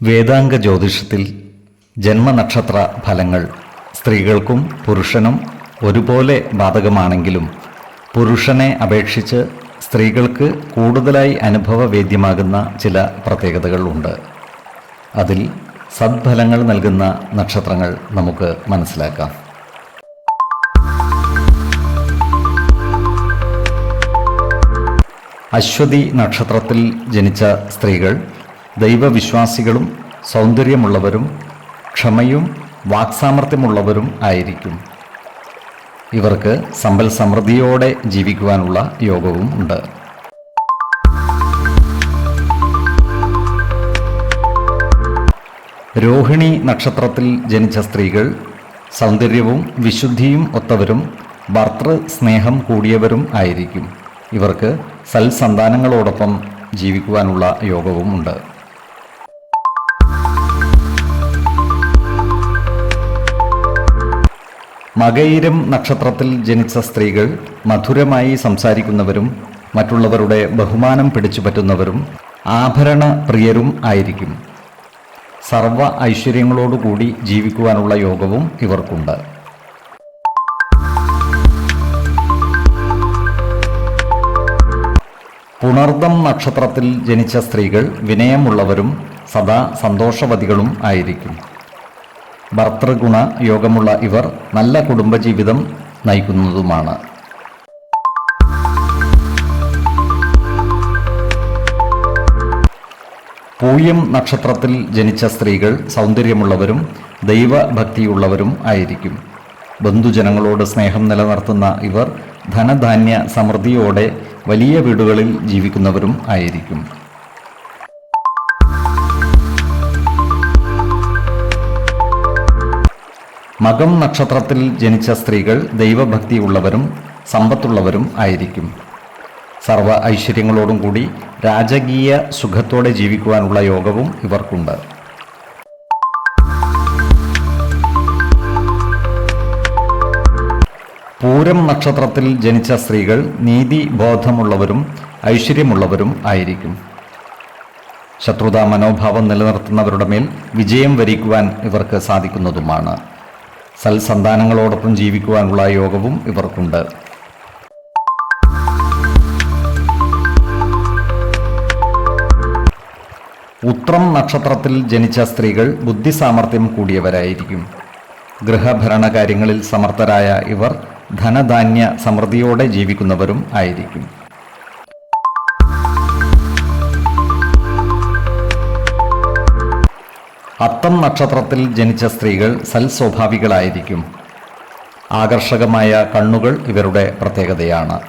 വേദാംഗ ജ്യോതിഷത്തിൽ ജന്മനക്ഷത്ര ഫലങ്ങൾ സ്ത്രീകൾക്കും പുരുഷനും ഒരുപോലെ ബാധകമാണെങ്കിലും പുരുഷനെ അപേക്ഷിച്ച് സ്ത്രീകൾക്ക് കൂടുതലായി അനുഭവവേദ്യമാകുന്ന ചില പ്രത്യേകതകളുണ്ട് അതിൽ സദ്ഫലങ്ങൾ നൽകുന്ന നക്ഷത്രങ്ങൾ നമുക്ക് മനസ്സിലാക്കാം. അശ്വതി നക്ഷത്രത്തിൽ ജനിച്ച സ്ത്രീകൾ ദൈവവിശ്വാസികളും സൗന്ദര്യമുള്ളവരും ക്ഷമയും വാക്സാമർത്ഥ്യമുള്ളവരും ആയിരിക്കും. ഇവർക്ക് സമ്പൽ സമൃദ്ധിയോടെ ജീവിക്കുവാനുള്ള യോഗവും ഉണ്ട്. രോഹിണി നക്ഷത്രത്തിൽ ജനിച്ച സ്ത്രീകൾ സൗന്ദര്യവും വിശുദ്ധിയും ഒത്തവരും ഭർത്തൃ സ്നേഹം കൂടിയവരും ആയിരിക്കും. ഇവർക്ക് സൽസന്താനങ്ങളോടൊപ്പം ജീവിക്കുവാനുള്ള യോഗവും ഉണ്ട്. മകയിരം നക്ഷത്രത്തിൽ ജനിച്ച സ്ത്രീകൾ മധുരമായി സംസാരിക്കുന്നവരും മറ്റുള്ളവരുടെ ബഹുമാനം പിടിച്ചുപറ്റുന്നവരും ആഭരണ പ്രിയരും ആയിരിക്കും. സർവ ഐശ്വര്യങ്ങളോടുകൂടി ജീവിക്കുവാനുള്ള യോഗവും ഇവർക്കുണ്ട്. പുണർദം നക്ഷത്രത്തിൽ ജനിച്ച സ്ത്രീകൾ വിനയമുള്ളവരും സദാ സന്തോഷവതികളും ആയിരിക്കും. ഭർത്തൃഗുണ യോഗമുള്ള ഇവർ നല്ല കുടുംബജീവിതം നയിക്കുന്നതുമാണ്. പൂയം നക്ഷത്രത്തിൽ ജനിച്ച സ്ത്രീകൾ സൗന്ദര്യമുള്ളവരും ദൈവഭക്തിയുള്ളവരും ആയിരിക്കും. ബന്ധുജനങ്ങളോട് സ്നേഹം നിലനിർത്തുന്ന ഇവർ ധനധാന്യ സമൃദ്ധിയോടെ വലിയ വീടുകളിൽ ജീവിക്കുന്നവരും ആയിരിക്കും. മകം നക്ഷത്രത്തിൽ ജനിച്ച സ്ത്രീകൾ ദൈവഭക്തി ഉള്ളവരും സമ്പത്തുള്ളവരും ആയിരിക്കും. സർവ ഐശ്വര്യങ്ങളോടും കൂടി രാജകീയ സുഖത്തോടെ ജീവിക്കുവാനുള്ള യോഗവും ഇവർക്കുണ്ട്. പൂരം നക്ഷത്രത്തിൽ ജനിച്ച സ്ത്രീകൾ നീതി ബോധമുള്ളവരും ഐശ്വര്യമുള്ളവരും ആയിരിക്കും. ശത്രുതാ മനോഭാവം നിലനിർത്തുന്നവരുടെ മേൽ വിജയം വരിക്കുവാൻ ഇവർക്ക് സാധിക്കുന്നതുമാണ്. സൽസന്താനങ്ങളോടൊപ്പം ജീവിക്കുവാനുള്ള യോഗവും ഇവർക്കുണ്ട്. ഉത്രം നക്ഷത്രത്തിൽ ജനിച്ച സ്ത്രീകൾ ബുദ്ധി ബുദ്ധിസാമർഥ്യം കൂടിയവരായിരിക്കും. ഗൃഹഭരണ കാര്യങ്ങളിൽ സമർത്ഥരായ ഇവർ ധനധാന്യ സമൃദ്ധിയോടെ ജീവിക്കുന്നവരും ആയിരിക്കും. അത്തം നക്ഷത്രത്തിൽ ജനിച്ച സ്ത്രീകൾ സൽസ്വഭാവികളായിരിക്കും. ആകർഷകമായ കണ്ണുകൾ ഇവരുടെ പ്രത്യേകതയാണ്.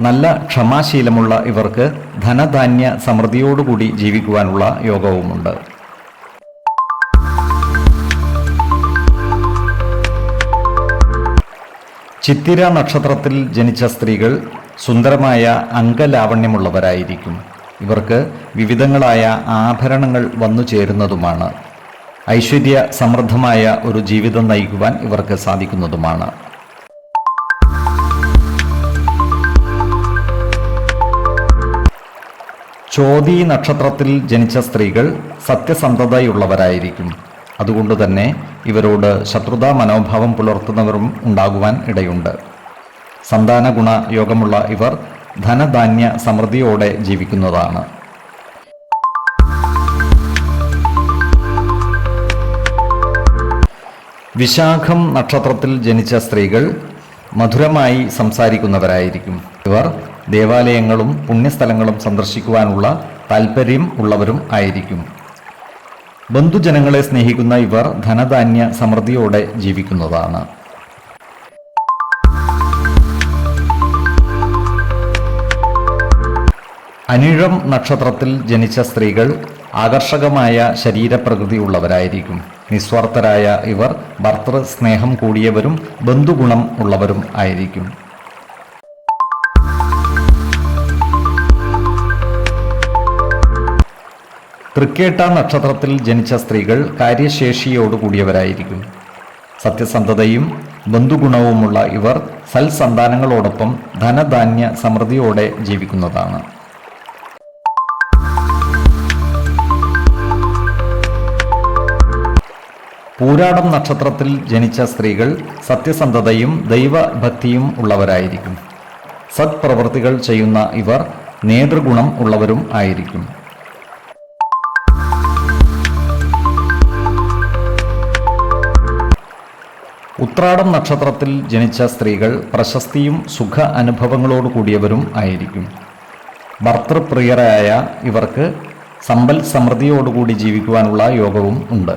നല്ല ക്ഷമാശീലമുള്ള ഇവർക്ക് ധനധാന്യ സമൃദ്ധിയോടുകൂടി ജീവിക്കുവാനുള്ള യോഗവുമുണ്ട്. ചിത്തിര നക്ഷത്രത്തിൽ ജനിച്ച സ്ത്രീകൾ സുന്ദരമായ അംഗലാവണ്യമുള്ളവരായിരിക്കും. ഇവർക്ക് വിവിധങ്ങളായ ആഭരണങ്ങൾ വന്നു ചേരുന്നതുമാണ്. ഐശ്വര്യ സമൃദ്ധമായ ഒരു ജീവിതം നയിക്കുവാൻ ഇവർക്ക് സാധിക്കുന്നതുമാണ്. ചോതി നക്ഷത്രത്തിൽ ജനിച്ച സ്ത്രീകൾ സത്യസന്ധതയുള്ളവരായിരിക്കും. അതുകൊണ്ട് തന്നെ ഇവരോട് ശത്രുതാ മനോഭാവം പുലർത്തുന്നവരും ഉണ്ടാകുവാൻ ഇടയുണ്ട്. സന്താന ഗുണ യോഗമുള്ള ഇവർ ധനധാന്യ സമൃദ്ധിയോടെ ജീവിക്കുന്നതാണ്. വിശാഖം നക്ഷത്രത്തിൽ ജനിച്ച സ്ത്രീകൾ മധുരമായി സംസാരിക്കുന്നവരായിരിക്കും. ഇവർ ദേവാലയങ്ങളും പുണ്യസ്ഥലങ്ങളും സന്ദർശിക്കുവാനുള്ള താല്പര്യം ഉള്ളവരും ആയിരിക്കും. ബന്ധുജനങ്ങളെ സ്നേഹിക്കുന്ന ഇവർ ധനധാന്യ സമൃദ്ധിയോടെ ജീവിക്കുന്നതാണ്. അനിഴം നക്ഷത്രത്തിൽ ജനിച്ച സ്ത്രീകൾ ആകർഷകമായ ശരീരപ്രകൃതിയുള്ളവരായിരിക്കും നിസ്വാർത്ഥരായ ഇവർ ഭർത്തൃ സ്നേഹം കൂടിയവരും ബന്ധുഗുണം ഉള്ളവരും ആയിരിക്കും. തൃക്കേട്ട നക്ഷത്രത്തിൽ ജനിച്ച സ്ത്രീകൾ കാര്യശേഷിയോട് കൂടിയവരായിരിക്കും. സത്യസന്ധതയും ബന്ധുഗുണവുമുള്ള ഇവർ സൽസന്താനങ്ങളോടൊപ്പം ധനധാന്യ സമൃദ്ധിയോടെ ജീവിക്കുന്നതാണ്. പൂരാടം നക്ഷത്രത്തിൽ ജനിച്ച സ്ത്രീകൾ സത്യസന്ധതയും ദൈവഭക്തിയും ഉള്ളവരായിരിക്കും. സത്പ്രവൃത്തികൾ ചെയ്യുന്ന ഇവർ നേതൃഗുണം ഉള്ളവരും ആയിരിക്കും. ഉത്രാടം നക്ഷത്രത്തിൽ ജനിച്ച സ്ത്രീകൾ പ്രശസ്തിയും സുഖ അനുഭവങ്ങളോട് കൂടിയവരും ആയിരിക്കും. ഭർത്തൃപ്രിയരായ ഇവർക്ക് സമ്പൽ സമൃദ്ധിയോടുകൂടി ജീവിക്കുവാനുള്ള യോഗവും ഉണ്ട്.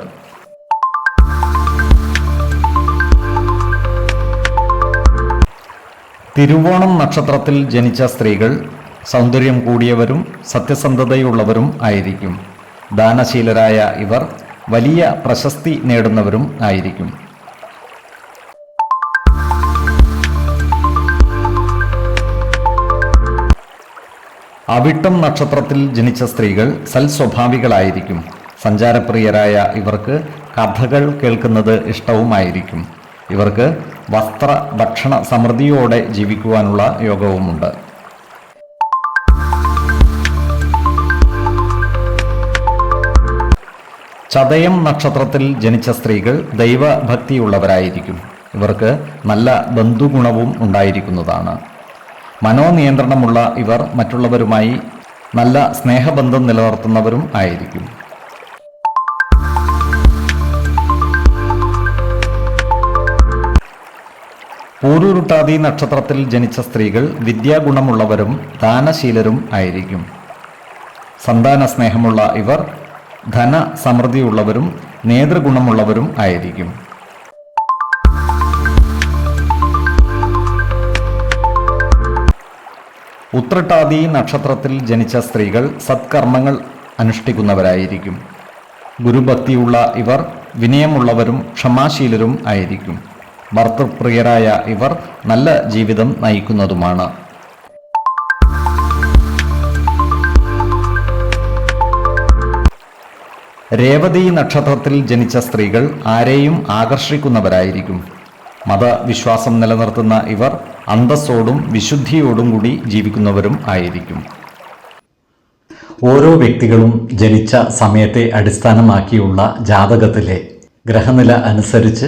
തിരുവോണം നക്ഷത്രത്തിൽ ജനിച്ച സ്ത്രീകൾ സൗന്ദര്യം കൂടിയവരും സത്യസന്ധതയുള്ളവരും ആയിരിക്കും. ദാനശീലരായ ഇവർ വലിയ പ്രശസ്തി നേടുന്നവരും ആയിരിക്കും. അവിട്ടം നക്ഷത്രത്തിൽ ജനിച്ച സ്ത്രീകൾ സൽസ്വഭാവികളായിരിക്കും. സഞ്ചാരപ്രിയരായ ഇവർക്ക് കഥകൾ കേൾക്കുന്നത് ഇഷ്ടവുമായിരിക്കും. ഇവർക്ക് വസ്ത്ര ഭക്ഷണ സമൃദ്ധിയോടെ ജീവിക്കുവാനുള്ള യോഗവുമുണ്ട്. ചതയം നക്ഷത്രത്തിൽ ജനിച്ച സ്ത്രീകൾ ദൈവഭക്തിയുള്ളവരായിരിക്കും. ഇവർക്ക് നല്ല ബന്ധുഗുണവും ഉണ്ടായിരിക്കുന്നതാണ്. മനോനിയന്ത്രണമുള്ള ഇവർ മറ്റുള്ളവരുമായി നല്ല സ്നേഹബന്ധം നിലനിർത്തുന്നവരും ആയിരിക്കും. പൂരുരുട്ടാതി നക്ഷത്രത്തിൽ ജനിച്ച സ്ത്രീകൾ വിദ്യാഗുണമുള്ളവരും ദാനശീലരും ആയിരിക്കും. സന്താന സ്നേഹമുള്ള ഇവർ ധന സമൃദ്ധിയുള്ളവരും നേതൃഗുണമുള്ളവരും ആയിരിക്കും. ഉത്രട്ടാതി നക്ഷത്രത്തിൽ ജനിച്ച സ്ത്രീകൾ സത്കർമ്മങ്ങൾ അനുഷ്ഠിക്കുന്നവരായിരിക്കും. ഗുരുഭക്തിയുള്ള ഇവർ വിനയമുള്ളവരും ക്ഷമാശീലരും ആയിരിക്കും. ഭർത്തൃപ്രിയരായ ഇവർ നല്ല ജീവിതം നയിക്കുന്നതുമാണ്. രേവതി നക്ഷത്രത്തിൽ ജനിച്ച സ്ത്രീകൾ ആരെയും ആകർഷിക്കുന്നവരായിരിക്കും. മതവിശ്വാസം നിലനിർത്തുന്ന ഇവർ അന്തസ്സോടും വിശുദ്ധിയോടും കൂടി ജീവിക്കുന്നവരും ആയിരിക്കും. ഓരോ വ്യക്തികളും ജനിച്ച സമയത്തെ അടിസ്ഥാനമാക്കിയുള്ള ജാതകത്തിലെ ഗ്രഹനില അനുസരിച്ച്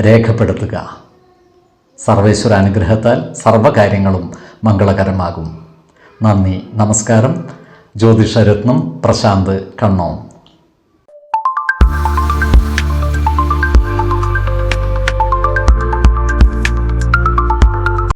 രേഖപ്പെടുത്തുക. സർവേശ്വര അനുഗ്രഹത്താൽ സർവകാര്യങ്ങളും മംഗളകരമാകും. നന്ദി നമസ്കാരം. ജ്യോതിഷരത്നം പ്രശാന്ത് കണ്ണോം.